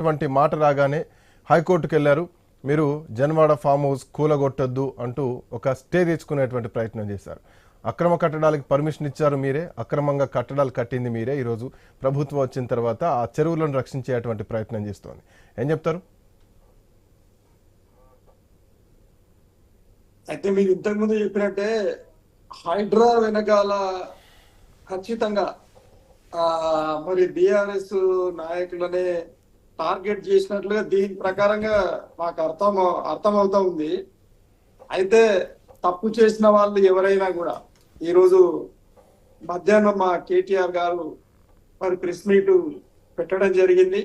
అటువంటి మాట రాగానే హైకోర్టుకు వెళ్ళారు. మీరు జన్వాడ ఫామ్ హౌస్ కూలగొట్టొద్దు అంటూ ఒక స్టే తెచ్చుకునేటువంటి ప్రయత్నం చేశారు. అక్రమ కట్టడాలకు పర్మిషన్ ఇచ్చారు మీరే. అక్రమంగా కట్టడాలు కట్టింది మీరే. ఈరోజు ప్రభుత్వం వచ్చిన తర్వాత ఆ చెరువులను రక్షించేటువంటి ప్రయత్నం చేస్తోంది. ఏం చెప్తారు? అయితే మీరు ఇంతకుముందు చెప్పినట్టే హైడ్రా వెనకాల ఖచ్చితంగా మరి బీఆర్ఎస్ నాయకులనే టార్గెట్ చేసినట్లుగా దీని ప్రకారంగా మాకు అర్థం అర్థమవుతా ఉంది. అయితే తప్పు చేసిన వాళ్ళు ఎవరైనా కూడా ఈరోజు మధ్యాహ్నం మా కేటీఆర్ గారు మరి ప్రెస్ మీట్ పెట్టడం జరిగింది.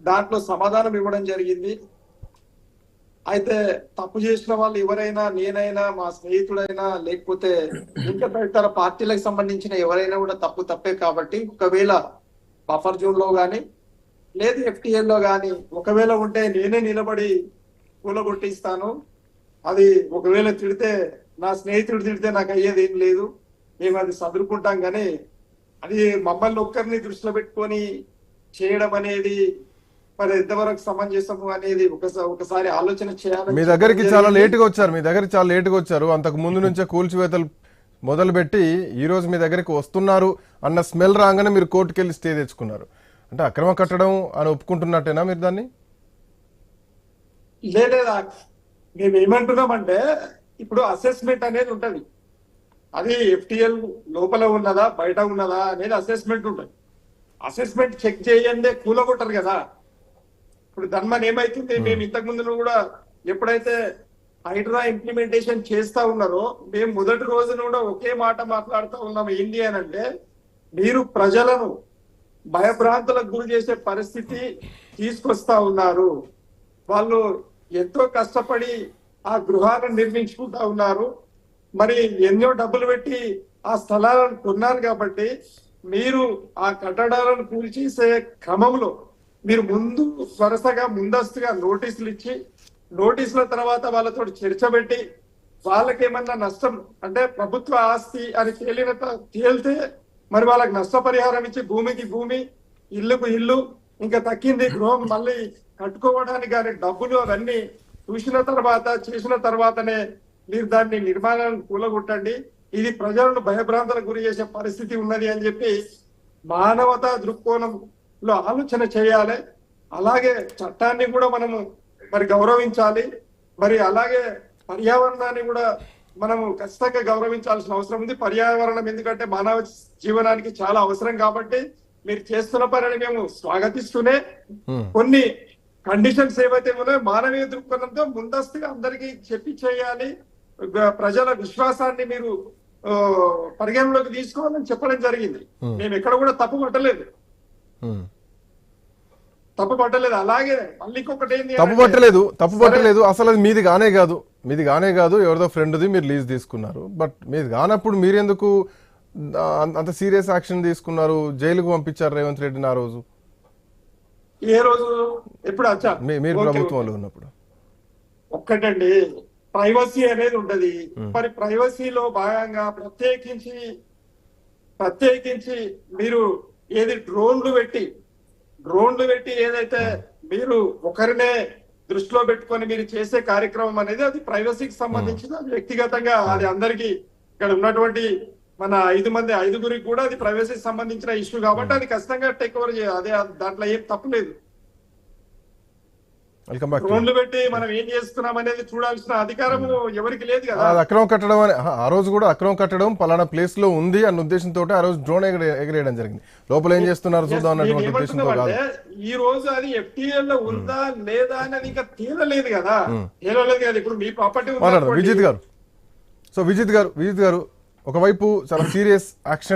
దాంట్లో సమాధానం ఇవ్వడం జరిగింది. అయితే తప్పు చేసిన వాళ్ళు ఎవరైనా నేనైనా మా స్నేహితుడైనా లేకపోతే ఇంకా ఇతర పార్టీలకు సంబంధించిన ఎవరైనా కూడా తప్పు తప్పే కాబట్టి ఒకవేళ బఫర్ జోన్లో కానీ లేదు FTL లో గాని ఒకవేళ ఉంటే నేనే నిలబడి కూలగొట్టిస్తాను అది ఒకవేళ తిడితే నా స్నేహితుడు తిడితే నాకు అయ్యేది ఏం లేదు. మేము అది సదురుకుంటాం కానీ అది మమ్మల్ని ఒక్కరిని దృష్టిలో పెట్టుకొని చేయడం అనేది మరి ఎంతవరకు సమంజసము అనేది ఒకసారి ఒకసారి ఆలోచన చేయాలి మీ దగ్గరికి చాలా లేటుగా వచ్చారు మీ దగ్గరికి చాలా లేటుగా వచ్చారు. అంతకు ముందు నుంచే కూల్చివేతలు మొదలుపెట్టి ఈ రోజు మీ దగ్గరికి వస్తున్నారు అన్న స్మెల్ రాగానే మీరు కోర్టుకు వెళ్ళి స్టే తెచ్చుకున్నారు. అంటే అక్రమ కట్టడం అని ఒప్పుకుంటున్నట్టేనా మీరు దాన్ని? లేదా మేము ఏమంటున్నామంటే ఇప్పుడు అసెస్మెంట్ అనేది ఉంటది. అది ఎఫ్టిఎల్ లోపల ఉన్నదా బయట ఉన్నదా అనేది అసెస్మెంట్ ఉంటది. అసెస్మెంట్ చెక్ చేయందే కూలగొట్టరు కదా. ఇప్పుడు ధన్మన్ ఏమైతుంది? మేము. ఇంతకు ముందు కూడా ఎప్పుడైతే హైడ్రా ఇంప్లిమెంటేషన్ చేస్తా ఉన్నారో మేము మొదటి రోజున కూడా ఒకే మాట మాట్లాడుతూ ఉన్నాం ఏంటి అని అంటే మీరు ప్రజలను భయభ్రాంతులకు గురి చేసే పరిస్థితి తీసుకొస్తా ఉన్నారు. వాళ్ళు ఎంతో కష్టపడి ఆ గృహాలను నిర్మించుకుంటా ఉన్నారు. మరి ఎన్నో డబ్బులు పెట్టి ఆ స్థలాలను కొన్నారు కాబట్టి మీరు ఆ కట్టడాలను కూల్చేసే క్రమంలో మీరు ముందు వరుసగా ముందస్తుగా నోటీసులు ఇచ్చి నోటీసుల తర్వాత వాళ్ళతో చర్చ పెట్టి వాళ్ళకేమన్నా నష్టం అంటే ప్రభుత్వ ఆస్తి అని తేలిన తేలితే మరి వాళ్ళకి నష్టపరిహారం ఇచ్చి భూమికి భూమి ఇల్లుకు ఇల్లు ఇంకా తక్కింది గృహం మళ్ళీ కట్టుకోవడానికి కానీ డబ్బులు అవన్నీ చూసిన తర్వాత చేసిన తర్వాతనే మీరు దాన్ని నిర్మాణాన్ని కూలగొట్టండి. ఇది ప్రజలను భయభ్రాంతులకు గురి చేసే పరిస్థితి ఉన్నది అని చెప్పి మానవతా దృక్కోణంలో ఆలోచన చేయాలి. అలాగే చట్టాన్ని కూడా మనము మరి గౌరవించాలి. మరి అలాగే పర్యావరణాన్ని కూడా మనము ఖచ్చితంగా గౌరవించాల్సిన అవసరం ఉంది పర్యావరణం ఎందుకంటే మానవ జీవనానికి చాలా అవసరం కాబట్టి మీరు చేస్తున్న పనిని మేము స్వాగతిస్తూనే. కొన్ని కండిషన్స్ ఏవైతే ఉన్నాయో మానవీయ దృక్పథంతో ముందస్తుగా అందరికీ చెప్పి చేయాలి ప్రజల విశ్వాసాన్ని మీరు పరిగణలోకి తీసుకోవాలని చెప్పడం జరిగింది. మేము ఎక్కడ కూడా తప్పు పట్టలేదు. తప్పు పట్టలేదు అలాగే మళ్ళీ ఇంకొకటి తప్పు పట్టలేదు తప్పు పట్టలేదు. అసలు అది మీది కానే కాదు. మీది కానే కాదు. ఎవరిదో ఫ్రెండ్ది మీరు లీజ్ తీసుకున్నారు. బట్ మీది కానప్పుడు మీరెందుకు అంత సీరియస్ యాక్షన్ తీసుకున్నారు? జైలుకు పంపించారు రేవంత్ రెడ్డిని ఆ రోజు. ఏ రోజు? ఎప్పుడు వచ్చా మీరు ప్రభుత్వంలో ఉన్నప్పుడు. ఒక్కటండి. ప్రైవసీ అనేది ఉంటది మరి ప్రైవసీలో భాగంగా ప్రత్యేకించి ప్రత్యేకించి మీరు ఏది డ్రోన్లు పెట్టి డ్రోన్లు పెట్టి ఏదైతే మీరు ఒకరినే దృష్టిలో పెట్టుకొని మీరు చేసే కార్యక్రమం అనేది అది ప్రైవసీకి సంబంధించిన వ్యక్తిగతంగా అది అందరికి ఇక్కడ ఉన్నటువంటి మన ఐదు మంది ఐదుగురికి కూడా అది ప్రైవసీకి సంబంధించిన ఇష్యూ కాబట్టి అది ఖచ్చితంగా టేక్ ఓవర్ చేయాలి. అదే దాంట్లో ఏం తప్పు లేదు. వెల్కమ్ బ్యాక్ డ్రోన్లు పెట్టి మనం ఏం చేస్తున్నాం అనేది చూడాల్సిన అధికారం ఎవరికి లేదు కదా. అక్రమం కట్టడం అని ఆ రోజు కూడా అక్రమం కట్టడం పలానా ప్లేస్లో ఉంది అన్న ఉద్దేశంతో ఆ రోజు డ్రోన్ ఎగరే ఎగరేయడం జరిగింది. లోపల ఏం చేస్తున్నారు చూద్దాం నేను అన్నటువంటి ఉద్దేశంతో కాదు. ఈ రోజు అది ఎఫ్టీఎల్లో ఉందా లేదా అనేది ఇంకా తేలలేదు కదా. తేలలేదు కదా. ఇప్పుడు మీ ప్రాపర్టీ విజిత్ గారు. సో విజిత్ గారు విజిత్ గారు ఒకవైపు చాలా సీరియస్ యాక్షన్